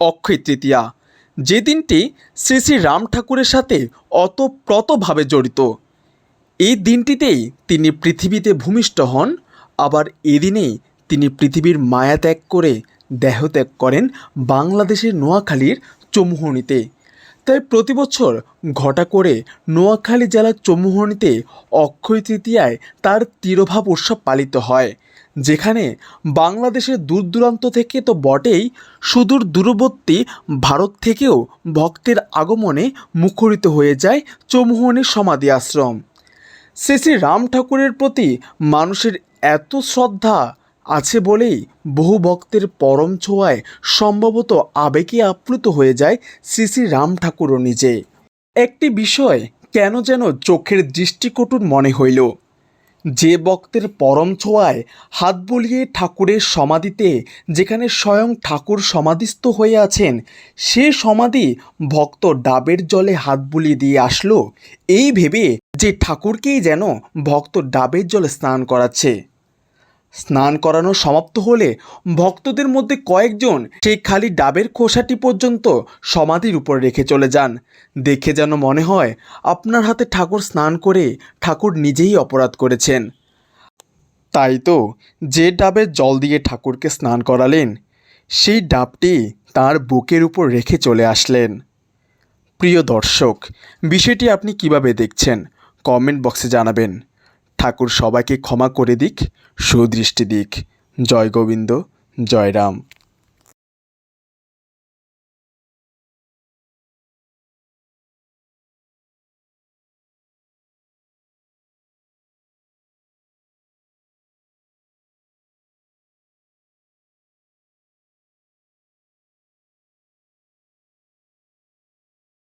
অক্ষয় তৃতীয়া। যে দিনটি শ্রী শ্রী রাম ঠাকুরের সাথে অতপ্রতভাবে জড়িত। এই দিনটিতেই তিনি পৃথিবীতে ভূমিষ্ঠ হন, আবার এদিনেই তিনি পৃথিবীর মায়া ত্যাগ করে দেহত্যাগ করেন বাংলাদেশের নোয়াখালীর চমুহনিতে। তাই প্রতি বছর ঘটা করে নোয়াখালী জেলার চমুহনিতে অক্ষয় তৃতীয়ায় তার তিরোভাব উৎসব পালিত হয়। যেখানে বাংলাদেশের দূর দূরান্ত থেকে তো বটেই সুদূর দূরবর্তী ভারত থেকেও ভক্তের আগমনে মুখরিত হয়ে যায় চমুহনির সমাধি আশ্রম। শ্রী শ্রী রাম ঠাকুরের প্রতি মানুষের এত শ্রদ্ধা আছে বলেই বহু ভক্তের পরম ছোঁয়ায় সম্ভবত আবেগে আপ্লুত হয়ে যায় শ্রী শ্রী রাম ঠাকুরও নিজে। একটি বিষয় কেন যেন চোখের দৃষ্টিকটুর মনে হইল যে ভক্তের পরম ছোঁয়ায় হাত বলিয়ে ঠাকুরের সমাধিতে, যেখানে স্বয়ং ঠাকুর সমাধিস্থ হয়ে আছেন, সে সমাধি ভক্ত ডাবের জলে হাত বুলিয়ে দিয়ে আসলো। এই ভেবে যে ঠাকুরকেই যেন ভক্ত ডাবের জলে স্নান করাচ্ছে। স্নান করানো সমাপ্ত হলে ভক্তদের মধ্যে কয়েকজন সেই খালি ডাবের খোসাটি পর্যন্ত সমাধির উপর রেখে চলে যান। দেখে যেন মনে হয় আপনার হাতে ঠাকুর স্নান করে ঠাকুর নিজেই অপরাধ করেছেন। তাই তো যে ডাবের জল দিয়ে ঠাকুরকে স্নান করালেন, সেই ডাবটি তার বুকের উপর রেখে চলে আসলেন। প্রিয় দর্শক, বিষয়টি আপনি কীভাবে দেখছেন? কমেন্ট বক্সে জানাবেন। ঠাকুর সবাইকে ক্ষমা করে দিক সুদৃষ্টি দিক। জয় গোবিন্দ জয় রাম।